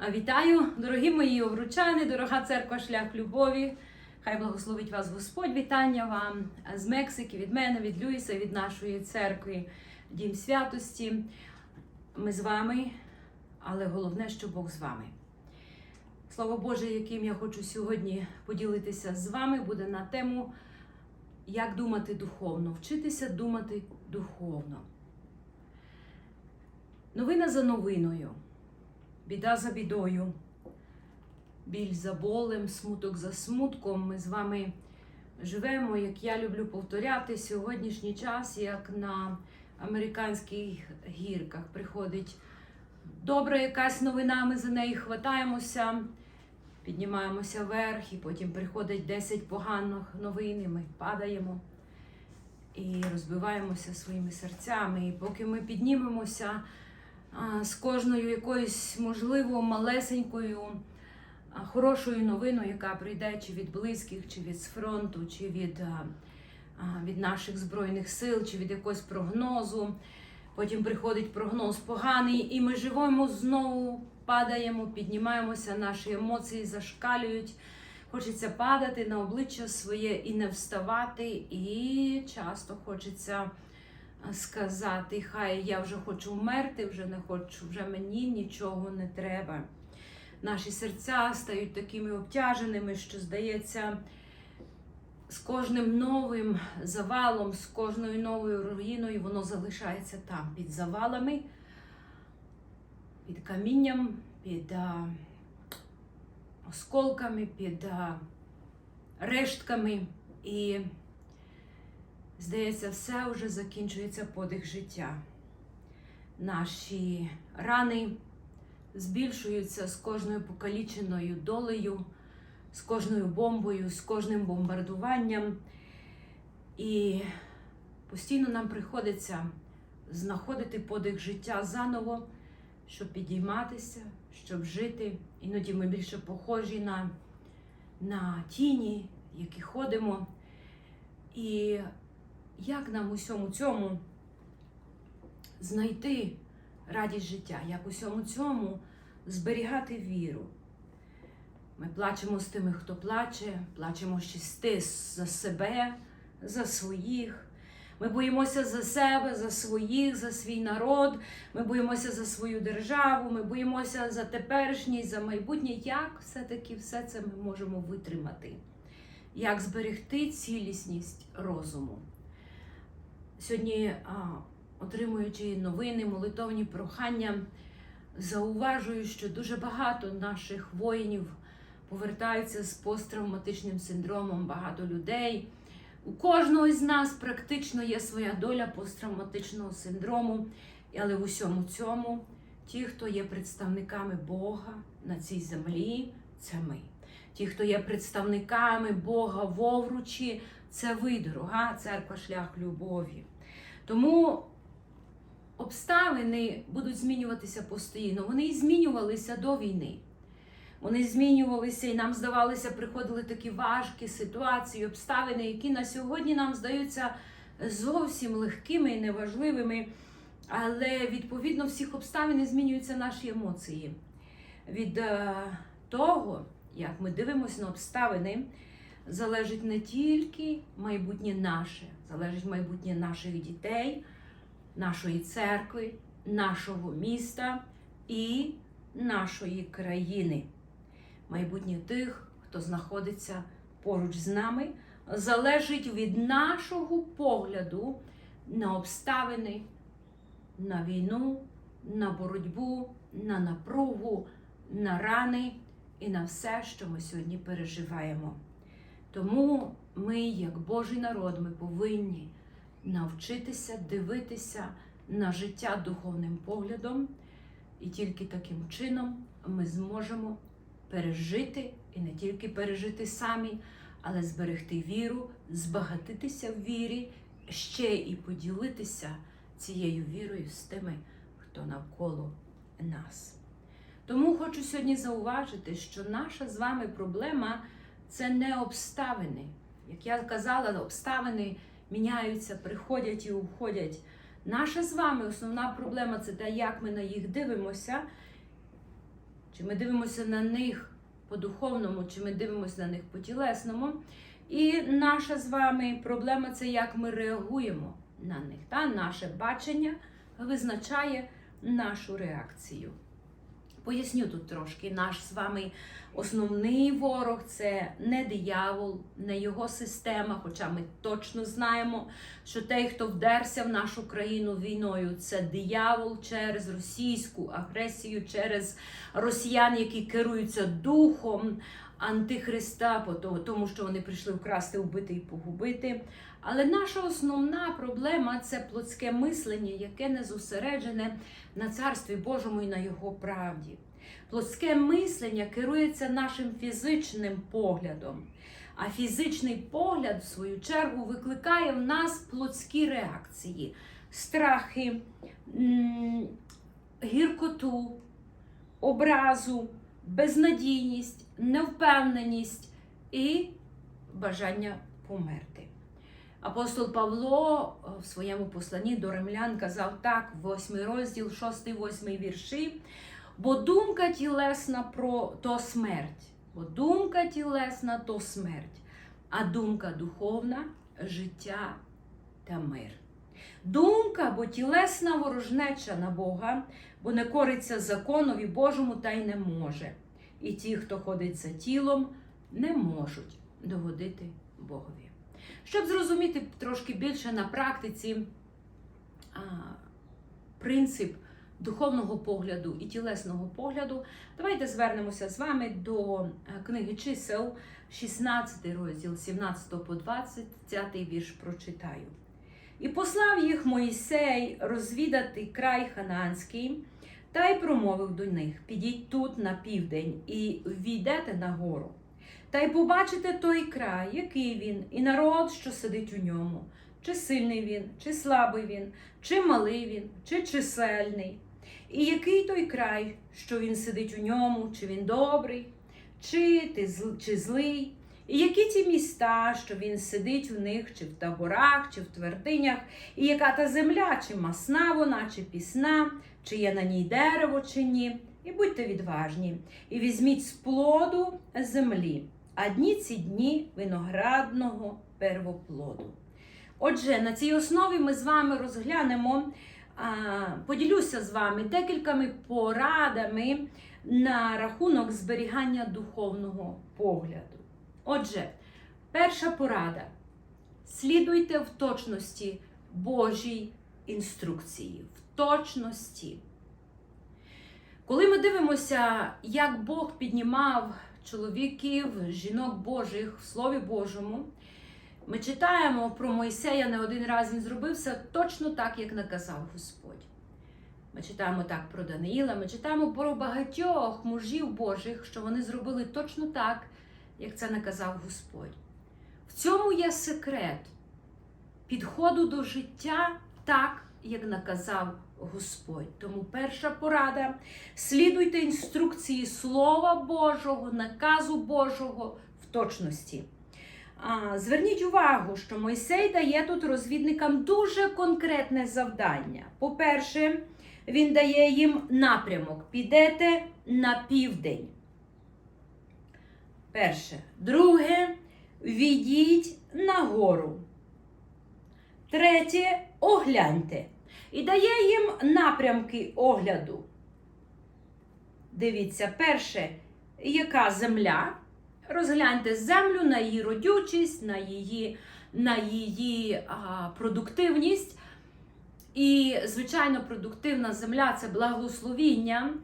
Вітаю, дорогі мої овручани, дорога церква Шлях Любові. Хай благословить вас Господь. Вітання вам з Мексики, від мене, від Люїса, від нашої церкви, Дім святості. Ми з вами, але головне, що Бог з вами. Слово Боже, яким я хочу сьогодні поділитися з вами, буде на тему як думати духовно, вчитися думати духовно. Новина за новиною, біда за бідою, біль за болем, смуток за смутком. Ми з вами живемо, як я люблю повторяти, сьогоднішній час, як на американських гірках приходить добра якась новина, ми за неї хватаємося, піднімаємося вверх, і потім приходить 10 поганих новин, і ми падаємо і розбиваємося своїми серцями. І поки ми піднімемося з кожною якоюсь, можливо, малесенькою, хорошою новиною, яка прийде чи від близьких, чи від фронту, чи від, від наших збройних сил, чи від якогось прогнозу. Потім приходить прогноз поганий, і ми живемо знову, падаємо, піднімаємося, наші емоції зашкалюють. Хочеться падати на обличчя своє і не вставати, і часто хочеться сказати, хай я вже хочу вмерти, вже не хочу, вже мені нічого не треба. Наші серця стають такими обтяженими, що здається, з кожним новим завалом, з кожною новою руїною воно залишається там, під завалами, під камінням, під а, осколками, під а, рештками. І, здається, все вже закінчується подих життя. Наші рани збільшуються з кожною покаліченою долею, з кожною бомбою, з кожним бомбардуванням. І постійно нам приходиться знаходити подих життя заново, щоб підійматися, щоб жити. Іноді ми більше похожі на, на тіні, які ходимо. І як нам у всьому цьому знайти радість життя, як у всьому цьому зберігати віру? Ми плачемо з тими, хто плаче, плачемо щасти за себе, за своїх. Ми боїмося за себе, за своїх, за свій народ. Ми боїмося за свою державу, ми боїмося за теперішність, за майбутнє. Як все-таки все це ми можемо витримати? Як зберегти цілісність розуму? Сьогодні, отримуючи новини, молитовні прохання, зауважую, що дуже багато наших воїнів повертаються з посттравматичним синдромом багато людей. У кожного з нас практично є своя доля посттравматичного синдрому, але в усьому цьому ті, хто є представниками Бога на цій землі, це ми. Ті, хто є представниками Бога в Овручі, це ви, дорога церква шлях любові. Тому обставини будуть змінюватися постійно. Вони і змінювалися до війни. Вони змінювалися і нам здавалося, приходили такі важкі ситуації, обставини, які на сьогодні нам здаються зовсім легкими і неважливими. Але відповідно всіх обставин змінюються наші емоції. Від е, того, як ми дивимося на обставини, залежить не тільки майбутнє наше, залежить майбутнє наших дітей, нашої церкви, нашого міста і нашої країни майбутнє тих, хто знаходиться поруч з нами, залежить від нашого погляду на обставини, на війну, на боротьбу, на напругу, на рани і на все, що ми сьогодні переживаємо. Тому ми, як Божий народ, ми повинні навчитися дивитися на життя духовним поглядом, і тільки таким чином ми зможемо пережити і не тільки пережити самі, але зберегти віру, збагатитися в вірі, ще і поділитися цією вірою з тими, хто навколо нас. Тому хочу сьогодні зауважити, що наша з вами проблема це не обставини. Як я казала, обставини міняються, приходять і уходять. Наша з вами основна проблема це те, як ми на їх дивимося чи ми дивимося на них по духовному, чи ми дивимося на них по тілесному. І наша з вами проблема це як ми реагуємо на них. Та? Наше бачення визначає нашу реакцію. Поясню тут трошки, наш з вами основний ворог це не диявол, не його система, хоча ми точно знаємо, що той, хто вдерся в нашу країну війною, це диявол через російську агресію, через росіян, які керуються духом Антихриста, тому що вони прийшли вкрасти, вбити і погубити. Але наша основна проблема це плотське мислення, яке не зосереджене на царстві Божому і на його правді. Плотське мислення керується нашим фізичним поглядом. А фізичний погляд, в свою чергу, викликає в нас плотські реакції: страхи, гіркоту, образу, безнадійність, невпевненість і бажання померти. Апостол Павло е, в своєму посланні до римлян казав так, 8 розділ, 6-8 вірші. Бо думка тілесна про то смерть, бо думка тілесна то смерть, а думка духовна життя та мир. Думка, бо тілесна ворожнеча на Бога, бо не кориться законові Божому та й не може. І ті, хто ходить за тілом, не можуть догодити Богові. Щоб зрозуміти трошки більше на практиці а, принцип духовного погляду і тілесного погляду, давайте звернемося з вами до е, книги чисел, 16 розділ, 17 по 20 вірш прочитаю. І послав їх Моїсей розвідати край Ханаанський, та й промовив до них: Підіть тут на південь і війдете на гору. Та й побачите той край, який він, і народ, що сидить у ньому, чи сильний він, чи слабий він, чи малий він, чи чисельний. І який той край, що він сидить у ньому, чи він добрий, чи, ти чи злий, і які ті міста, що він сидить у них, чи в таборах, чи в твердинях, і яка та земля, чи масна вона, чи пісна, чи є на ній дерево, чи ні. І будьте відважні, і візьміть з плоду землі, а дні ці дні виноградного первоплоду. Отже, на цій основі ми з вами розглянемо, поділюся з вами декількома порадами на рахунок зберігання духовного погляду. Отже, перша порада: слідуйте в точності Божій інструкції, в точності. Коли ми дивимося, як Бог піднімав чоловіків, жінок Божих в Слові Божому, ми читаємо про Мойсея не один раз він зробився точно так, як наказав Господь. Ми читаємо так про Даниїла, ми читаємо про багатьох мужів Божих, що вони зробили точно так, як це наказав Господь. В цьому є секрет підходу до життя так, як наказав Господь. Тому перша порада: слідуйте інструкції Слова Божого, наказу Божого в точності. Зверніть увагу, що Мойсей дає тут розвідникам дуже конкретне завдання. По-перше, він дає їм напрямок: підете на південь. Перше. Друге, відійдіть на гору. Третє, огляньте. І дає їм напрямки огляду. Дивіться, перше, яка земля. Розгляньте землю на її родючість, на її, на її а, продуктивність. І, звичайно, продуктивна земля це благословіння.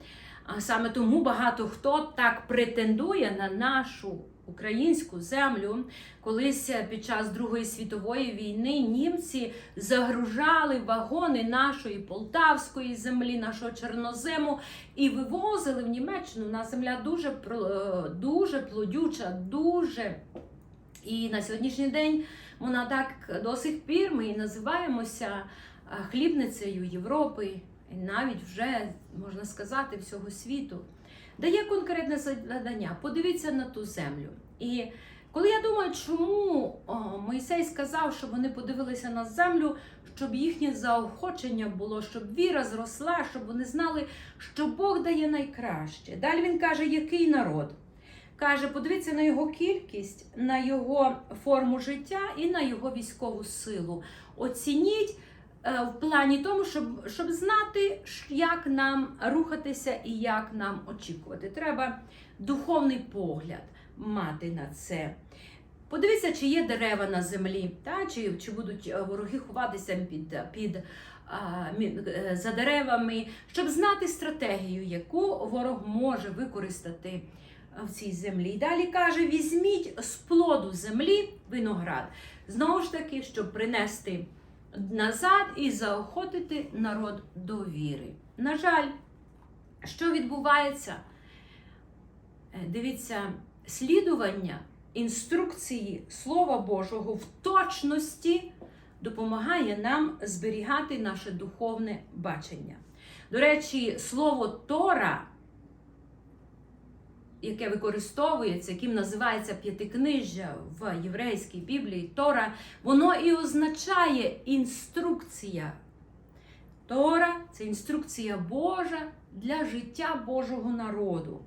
Саме тому багато хто так претендує на нашу українську землю. Колись під час Другої світової війни німці загружали вагони нашої полтавської землі, нашого чорнозему і вивозили в Німеччину. У нас земля дуже е, дуже плодюча, дуже. І на сьогоднішній день вона так до сих пір ми і називаємося е, хлібницею Європи, навіть вже можна сказати всього світу. Дає конкретне завдання. Подивіться на ту землю. І Коли я думаю, чому Мойсей сказав, щоб вони подивилися на землю, щоб їхнє заохочення було, щоб віра зросла, щоб вони знали, що Бог дає найкраще. Далі він каже, який народ. Каже, подивіться на його кількість, на його форму життя і на його військову силу. Оцініть в плані тому, щоб, щоб знати, як нам рухатися і як нам очікувати. Треба духовний погляд мати на це. Подивіться, чи є дерева на землі, та? Чи, чи будуть е, вороги ховатися під, під, а, е, за деревами, щоб знати стратегію, яку ворог може використати е, в цій землі. І далі каже: візьміть з плоду землі виноград. Знову ж таки, щоб принести назад і заохотити народ до віри. На жаль, що відбувається? Е, Дивіться, слідування інструкції Слова Божого в точності допомагає нам зберігати наше духовне бачення. До речі, слово Тора, яке використовується, яким називається п'ятикнижжя в єврейській Біблії, Тора, воно і означає інструкція. Тора це інструкція Божа для життя Божого народу.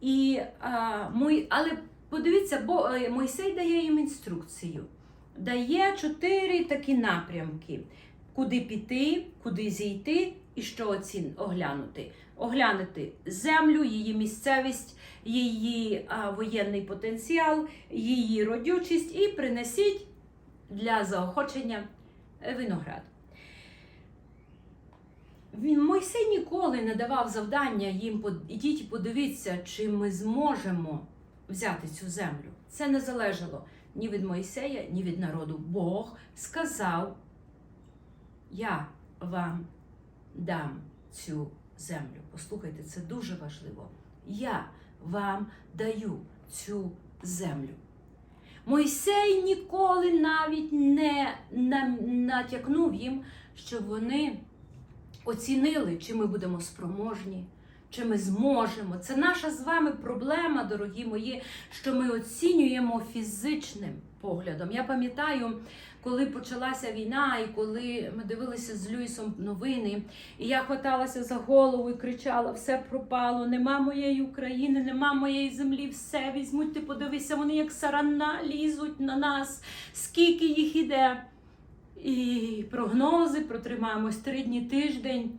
І, а, мой, але подивіться, бо е, Мойсей дає їм інструкцію. Дає чотири такі напрямки: куди піти, куди зійти і що оцін, оглянути. Оглянути землю, її місцевість, її воєнний потенціал, її родючість і принесіть для заохочення е, виноград. Мойсей ніколи не давав завдання їм ідіть подивіться, чи ми зможемо взяти цю землю. Це не залежало ні від Мойсея, ні від народу. Бог сказав: Я вам дам цю землю. Послухайте, це дуже важливо. Я вам даю цю землю. Мойсей ніколи навіть не натякнув їм, щоб вони оцінили, чи ми будемо спроможні, чи ми зможемо. Це наша з вами проблема, дорогі мої, що ми оцінюємо фізичним поглядом. Я пам'ятаю, коли почалася війна, і коли ми дивилися з Люїсом новини, і я хваталася за голову і кричала: все пропало, нема моєї України, нема моєї землі, все візьмуть, ти подивися, вони як сарана лізуть на нас, скільки їх іде. І прогнози протримаємось три дні тиждень,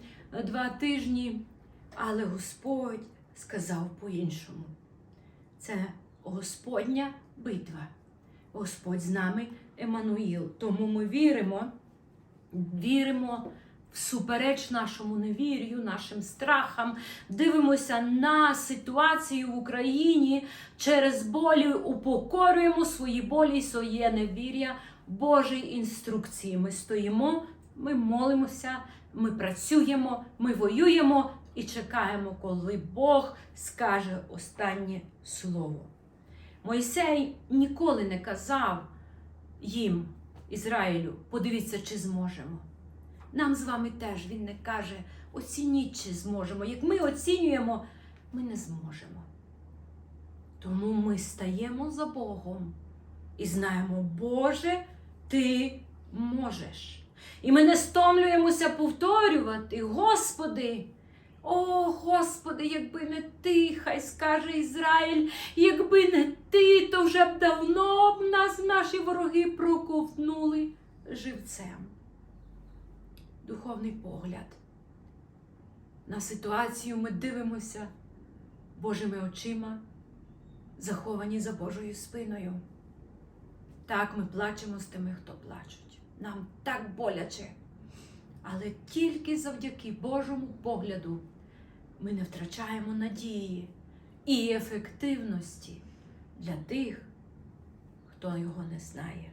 два тижні. Але Господь сказав по-іншому. Це Господня битва. Господь з нами Еммануїл. Тому ми віримо, віримо всупереч нашому невір'ю, нашим страхам, дивимося на ситуацію в Україні через болі, упокорюємо свої болі і своє невір'я Божій інструкції. Ми стоїмо, ми молимося, ми працюємо, ми воюємо і чекаємо, коли Бог скаже останнє слово. Мойсей ніколи не казав їм, Ізраїлю, подивіться, чи зможемо. Нам з вами теж він не каже, оцініть, чи зможемо. Як ми оцінюємо, ми не зможемо. Тому ми стаємо за Богом і знаємо, Боже, ти можеш. І ми не стомлюємося повторювати, Господи. О, Господи, якби не ти, хай скаже Ізраїль, якби не ти, то вже б давно б нас наші вороги проковтнули живцем. Духовний погляд. На ситуацію ми дивимося Божими очима, заховані за Божою спиною. Так, ми плачемо з тими, хто плачуть. Нам так боляче. Але тільки завдяки Божому погляду ми не втрачаємо надії і ефективності для тих, хто його не знає.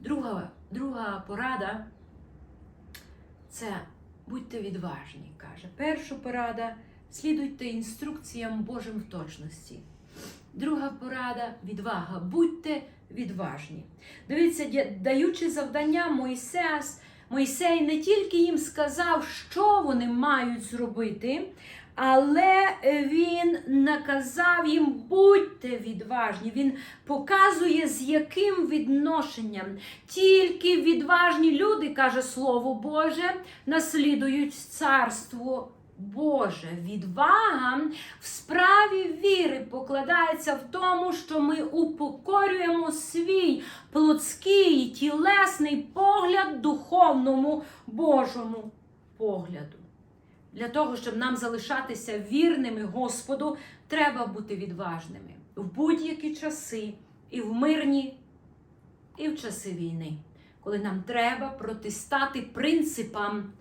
Друга, друга порада це будьте відважні, каже. Перша порада слідуйте інструкціям Божим в точності. Друга порада відвага. Будьте відважні. Дивіться, даючи завдання Мойсеас, Мойсей не тільки їм сказав, що вони мають зробити, Але він наказав їм будьте відважні. Він показує, з яким відношенням. Тільки відважні люди, каже Слово Боже, наслідують царство Боже. Відвага в справі віри покладається в тому, що ми упокорюємо свій плотський тілесний погляд духовному Божому погляду. Для того, щоб нам залишатися вірними Господу, треба бути відважними в будь-які часи, і в мирні, і в часи війни, коли нам треба протистати принципам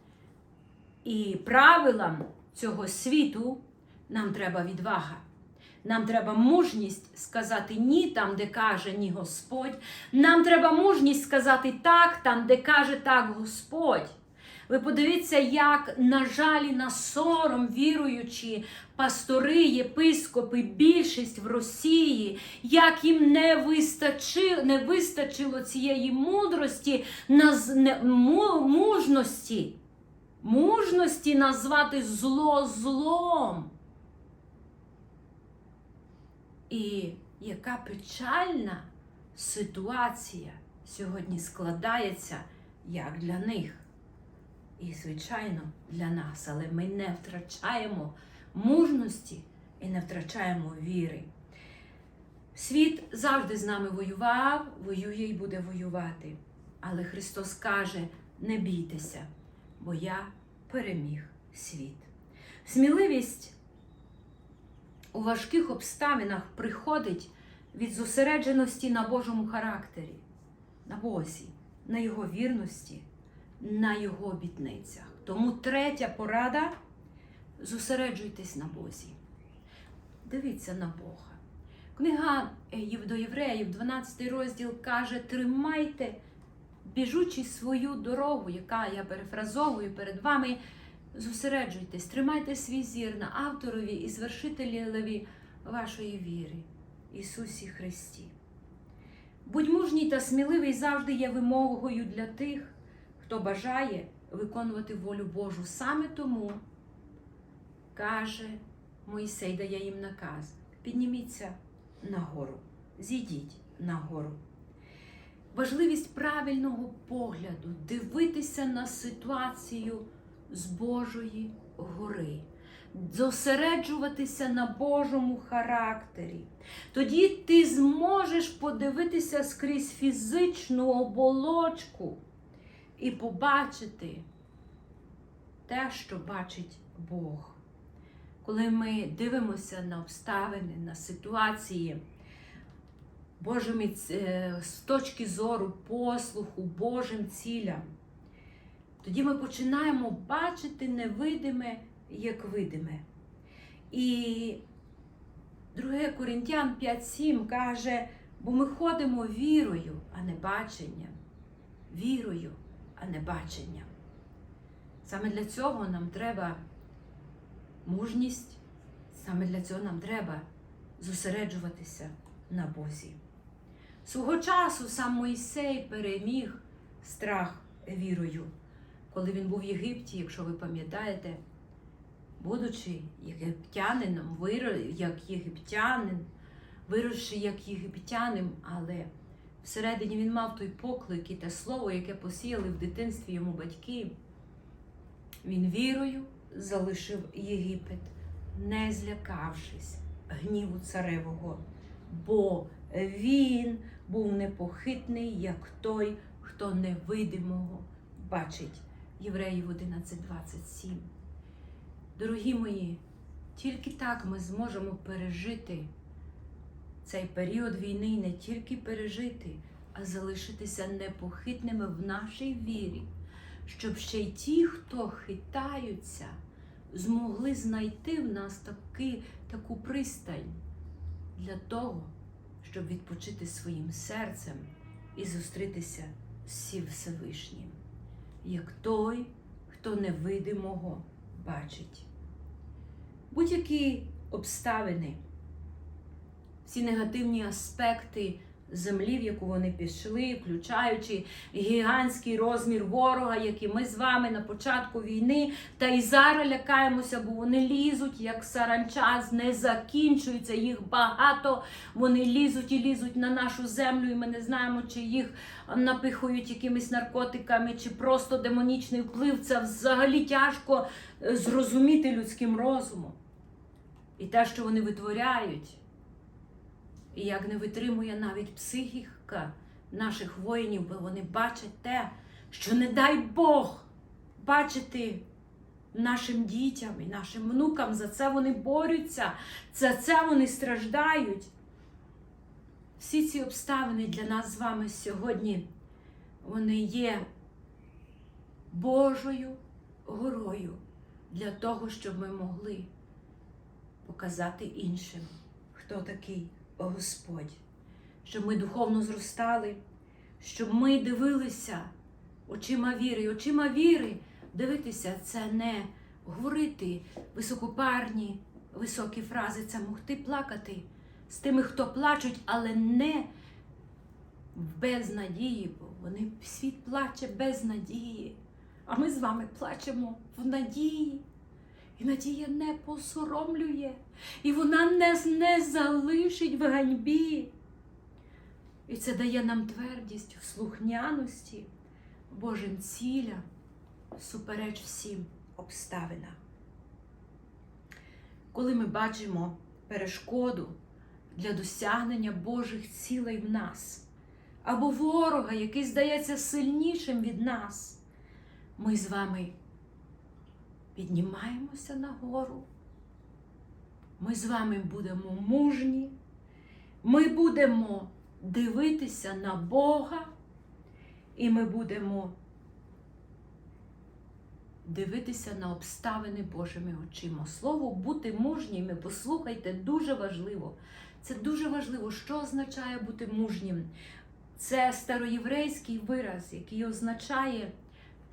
і правилам цього світу, нам треба відвага. Нам треба мужність сказати ні там, де каже ні Господь. Нам треба мужність сказати так там, де каже так Господь. Ви подивіться, як, на жаль, на сором віруючі пастори, єпископи, більшість в Росії, як їм не вистачило, не вистачило цієї мудрості, мужності, мужності назвати зло злом. І яка печальна ситуація сьогодні складається як для них. І, звичайно, для нас, але ми не втрачаємо мужності і не втрачаємо віри. Світ завжди з нами воював, воює і буде воювати. Але Христос каже: не бійтеся, бо я переміг світ. Сміливість у важких обставинах приходить від зосередженості на Божому характері, на Бозі, на Його вірності на його обітницях. Тому третя порада зосереджуйтесь на Бозі. Дивіться на Бога. Книга до Євреїв, 12 розділ каже: тримайте, біжучи свою дорогу, яка я перефразовую перед вами. Зосереджуйтесь, тримайте свій зір на авторові і звершителеві вашої віри, Ісусі Христі. Будь мужній та сміливий завжди є вимогою для тих, хто бажає виконувати волю Божу. Саме тому каже Мойсей, дає їм наказ: підніміться нагору, зійдіть нагору. Важливість правильного погляду, дивитися на ситуацію з Божої гори, зосереджуватися на Божому характері. Тоді ти зможеш подивитися скрізь фізичну оболочку і побачити те, що бачить Бог. Коли ми дивимося на обставини, на ситуації Божими, з точки зору послуху Божим цілям, тоді ми починаємо бачити невидиме як видиме. І 2 Коринтян 5.7 каже, бо ми ходимо вірою, а не баченням. Вірою а не бачення. Саме для цього нам треба мужність, саме для цього нам треба зосереджуватися на Бозі. Свого часу сам Мойсей переміг страх вірою, коли він був в Єгипті, якщо ви пам'ятаєте, будучи єгиптянином, як єгиптянин, виросши як єгиптянин, але Всередині він мав той поклик і те слово, яке посіяли в дитинстві йому батьки. Він вірою залишив Єгипет, не злякавшись гніву царевого, бо він був непохитний, як той, хто невидимого бачить. Євреїв 11.27. Дорогі мої, тільки так ми зможемо пережити цей період війни не тільки пережити, а залишитися непохитними в нашій вірі, щоб ще й ті, хто хитаються, змогли знайти в нас таки, таку пристань для того, щоб відпочити своїм серцем і зустрітися з Всевишнім, як той, хто невидимого бачить. Будь-які обставини всі негативні аспекти землі, в яку вони пішли, включаючи гігантський розмір ворога, який ми з вами на початку війни, та і зараз лякаємося, бо вони лізуть, як саранча, не закінчується, їх багато. Вони лізуть і лізуть на нашу землю, і ми не знаємо, чи їх напихують якимись наркотиками, чи просто демонічний вплив. Це взагалі тяжко е, зрозуміти людським розумом. І те, що вони витворяють, і як не витримує навіть психіка наших воїнів, бо вони бачать те, що не дай Бог бачити нашим дітям і нашим внукам. За це вони борються, за це вони страждають. Всі ці обставини для нас з вами сьогодні вони є Божою горою для того, щоб ми могли показати іншим, хто такий Господь, щоб ми духовно зростали, щоб ми дивилися очима віри. Очима віри дивитися це не говорити високопарні, високі фрази, це могти плакати з тими, хто плачуть, але не в безнадії, бо вони світ плаче без надії. А ми з вами плачемо в надії. І надія не посоромлює, і вона не, не залишить в ганьбі. І це дає нам твердість в слухняності Божим цілям, супереч всім обставинам. Коли ми бачимо перешкоду для досягнення Божих цілей в нас, або ворога, який здається сильнішим від нас, ми з вами піднімаємося нагору. Ми з вами будемо мужні, ми будемо дивитися на Бога, і ми будемо дивитися на обставини Божими очима. Слово бути мужніми, послухайте, дуже важливо. Це дуже важливо, що означає бути мужнім. Це староєврейський вираз, який означає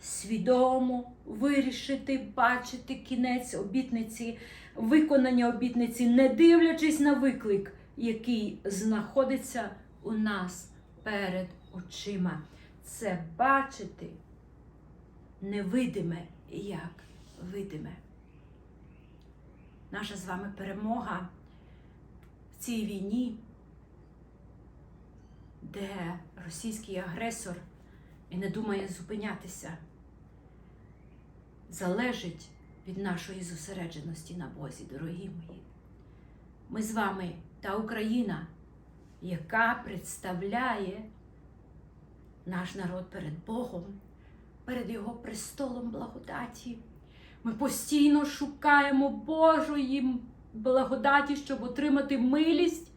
свідомо вирішити, бачити кінець обітниці, виконання обітниці, не дивлячись на виклик, який знаходиться у нас перед очима. Це бачити невидиме як видиме. Наша з вами перемога в цій війні, де російський агресор і не думає зупинятися, залежить від нашої зосередженості на Бозі, дорогі мої. Ми з вами та Україна, яка представляє наш народ перед Богом, перед Його престолом благодаті. Ми постійно шукаємо Божої благодаті, щоб отримати милість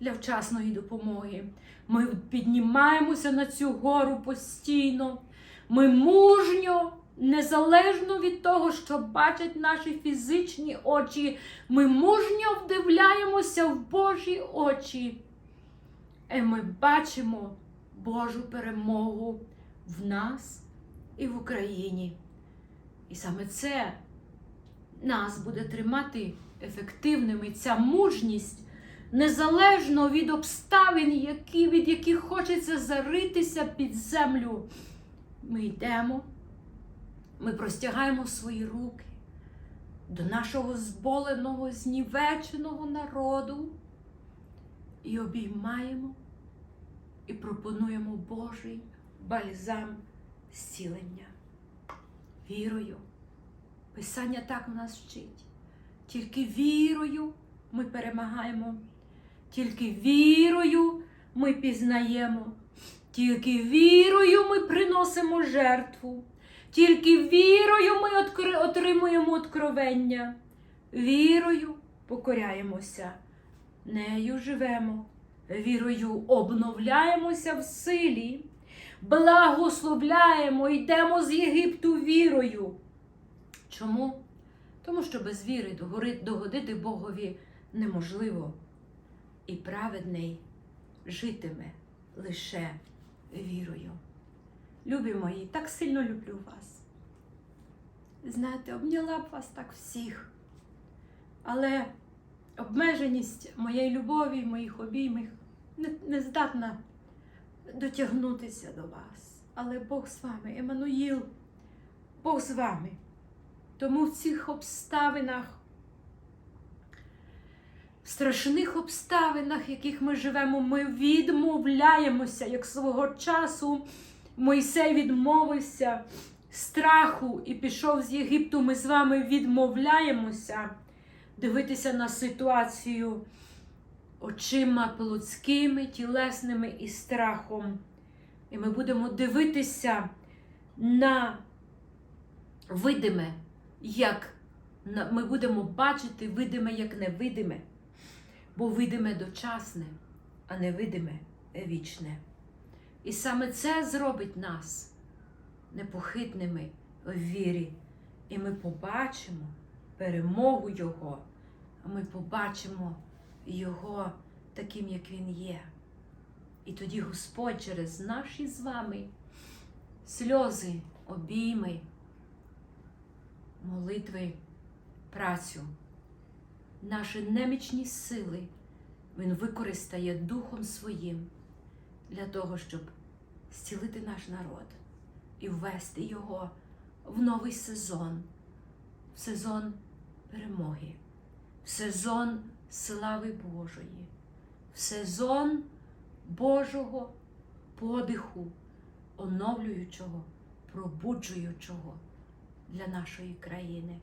для вчасної допомоги. Ми піднімаємося на цю гору постійно. Ми мужньо, незалежно від того, що бачать наші фізичні очі, ми мужньо вдивляємося в Божі очі. І ми бачимо Божу перемогу в нас і в Україні. І саме це нас буде тримати ефективними. Ця мужність незалежно від обставин, які, від яких хочеться заритися під землю. Ми йдемо, ми простягаємо свої руки до нашого зболеного, знівеченого народу і обіймаємо і пропонуємо Божий бальзам зцілення. Вірою. Писання так нас вчить. Тільки вірою ми перемагаємо. Тільки вірою ми пізнаємо, тільки вірою ми приносимо жертву, тільки вірою ми отримуємо откровення, вірою покоряємося, нею живемо, вірою обновляємося в силі, благословляємо, йдемо з Єгипту вірою. Чому? Тому що без віри догодити Богові неможливо і праведний житиме лише вірою. Любі мої, так сильно люблю вас. Знаєте, обняла б вас так всіх. Але обмеженість моєї любові, моїх обіймів не, не здатна дотягнутися до вас. Але Бог з вами, Еммануїл, Бог з вами. Тому в цих обставинах, в страшних обставинах, в яких ми живемо, ми відмовляємося, як свого часу Мойсей відмовився страху і пішов з Єгипту. Ми з вами відмовляємося дивитися на ситуацію очима плотськими, тілесними і страхом. І ми будемо дивитися на видиме, як ми будемо бачити видиме, як невидиме, бо видиме дочасне, а невидиме вічне. І саме це зробить нас непохитними в вірі. І ми побачимо перемогу Його, ми побачимо Його таким, як Він є. І тоді Господь через наші з вами сльози, обійми, молитви, працю, наші немічні сили Він використає Духом Своїм для того, щоб зцілити наш народ і ввести його в новий сезон, в сезон перемоги, в сезон слави Божої, в сезон Божого подиху, оновлюючого, пробуджуючого для нашої країни.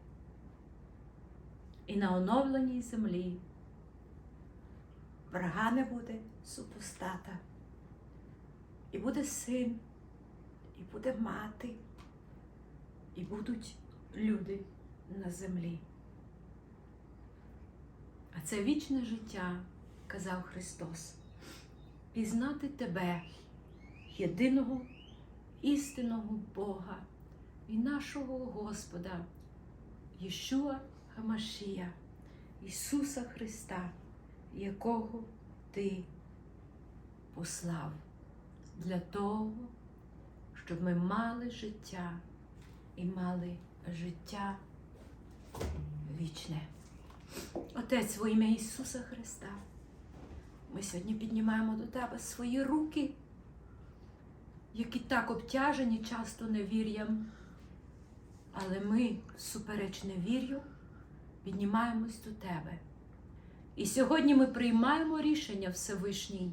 І на оновленій землі врага не буде супостата, і буде син, і буде мати, і будуть люди на землі. А це вічне життя, казав Христос, пізнати тебе, єдиного істинного Бога і нашого Господа, Єшуа Хамашія, Ісуса Христа, якого Ти послав для того, щоб ми мали життя і мали життя вічне. Отець, во ім'я Ісуса Христа, ми сьогодні піднімаємо до Тебе свої руки, які так обтяжені часто невір'ям, але ми, всупереч невір'ю, піднімаємось до Тебе. І сьогодні ми приймаємо рішення Всевишній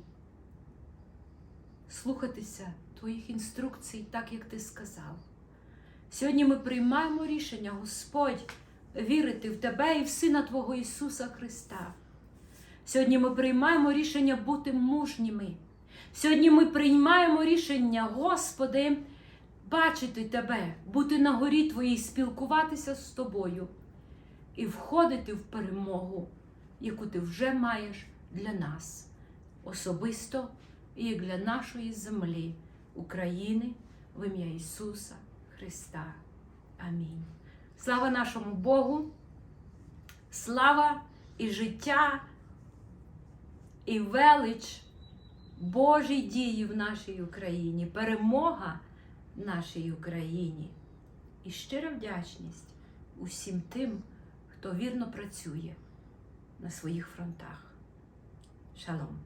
слухатися Твоїх інструкцій, так як Ти сказав. Сьогодні ми приймаємо рішення, Господь, вірити в Тебе і в Сина Твого Ісуса Христа. Сьогодні ми приймаємо рішення бути мужніми. Сьогодні ми приймаємо рішення, Господи, бачити Тебе, бути на горі Твоїй, спілкуватися з Тобою і входити в перемогу, яку Ти вже маєш для нас особисто і для нашої землі, України, в ім'я Ісуса Христа. Амінь. Слава нашому Богу, слава і життя, і велич Божій дії в нашій Україні, перемога нашій Україні і щира вдячність усім тим, хто вірно працює на своїх фронтах. Шалом!